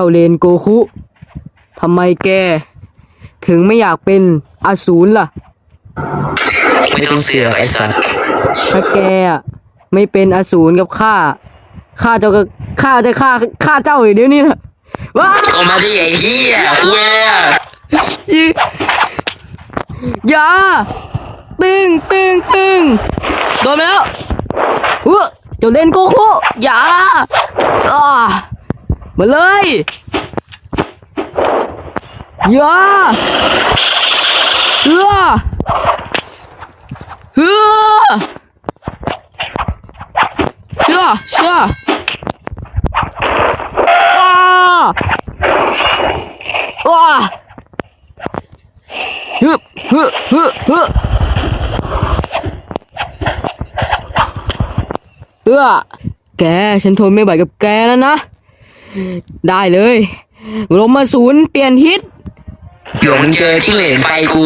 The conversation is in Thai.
จ้าเลนโกคุทำไมแก ถึงไม่อยากเป็นอสูรล่ะ ไม่ต้องเสือกไอ้สัตว์ถ้าแกอะไม่เป็นอสูรกับข้าข้าเจ้าก็ข้าจะฆ่าฆ่าเจ้าอยู่เดี๋ยวนี้นะว้าก็มาดิไอ้เหี้ยคุยอะอย่าตึงตึงตึงโดนไปแล้วเออเจ้าเล่นโกโคุอย่าอ่า มาเลยอย่าเออเออเชื่อเชื่ออ้าอ้าฮึฮึฮึฮึเออแก ฉันทนไม่ไหวกับแกแล้วนะ ได้เลยลมมาศูนย์เปลี่ยนฮิต เดี๋ยวมึงเจอจิ้งเหลนไฟกู